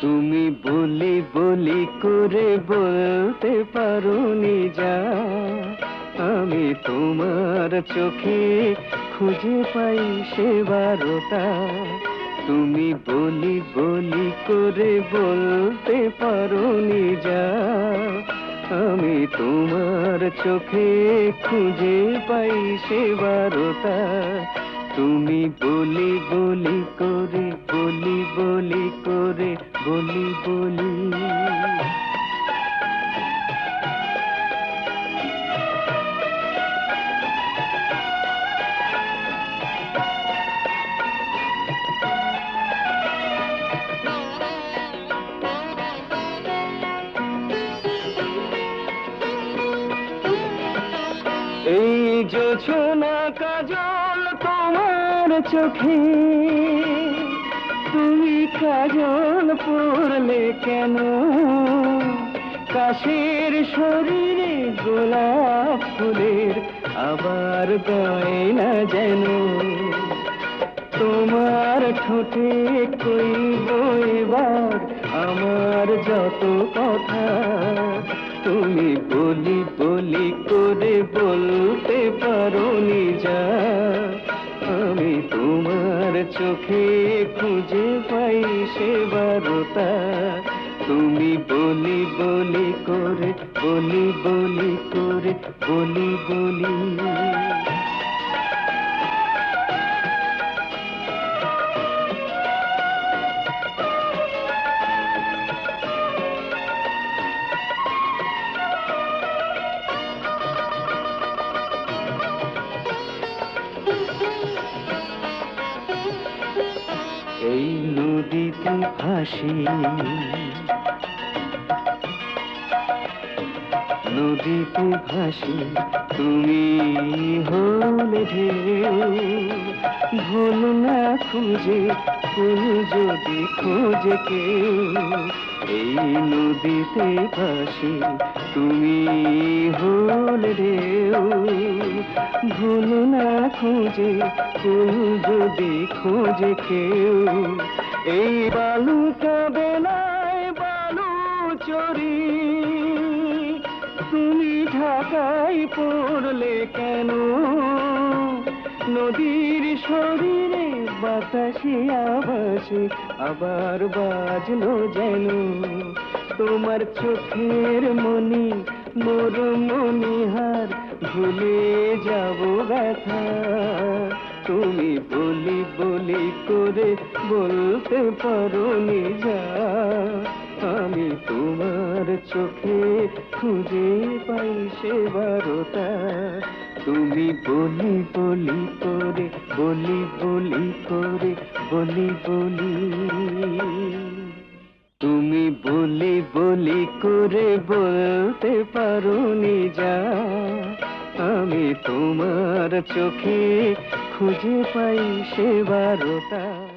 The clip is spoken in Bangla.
তুমি বলি বলি করে বলতে পারোনি যা। আমি তোমার চোখে খুঁজে পাই সে বারোটা তুমি বলি বলি করে বলতে পারোনি যা। আমি তোমার চোখে খুঁজে পাই সে বারোটা তুমি বলি বলি করে, বলি বলি করে, বলি বলি। এই জোছনা কাজল তোমার চোখে, তুমি কাজল পড়লে কেন? কাশের শরীরে গোলাপ ফুলের আবার গায় না যেন? তোমার ঠোঁটে কইব এবার আমার যত কথা, তুমি বলি বলি চোখে খুঁজে পাই সে বারতা তুমি বলি বলি করে বলি বলি করে বলি বলি এই নদীতে ভাসি। নদীতে ভাসি, তুমি হলে ঢেউ। ভুল না খুঁজে ফুল যদি খোঁজে কেউ। এই নদীতে ভাসি তুমি হলে ঢেউ, ভুল না খুঁজে ভুল যদি খোঁজে কেউ। এই বালুকা বেলায় বালু চরি তুমি ঢাকায় পড়লে কেন? নদীর শরীরে বাতাসে আবাসে আবার বাজলো যেন। তোমার চোখের মনি, মোর মনিহার, ভুলে যাব ব্যথা। তুমি বলি বলি করে বলতে পারো যা আমি তোমার চোখে খুঁজে পাই সে বারোটা। তুমি বলি বলি করে, বলি বলি করে, বলি বলি। তুমি বলি বলি করে বলতে পারো নি যা। আমি তোমার চোখে খুঁজে পাই সে বারোটা।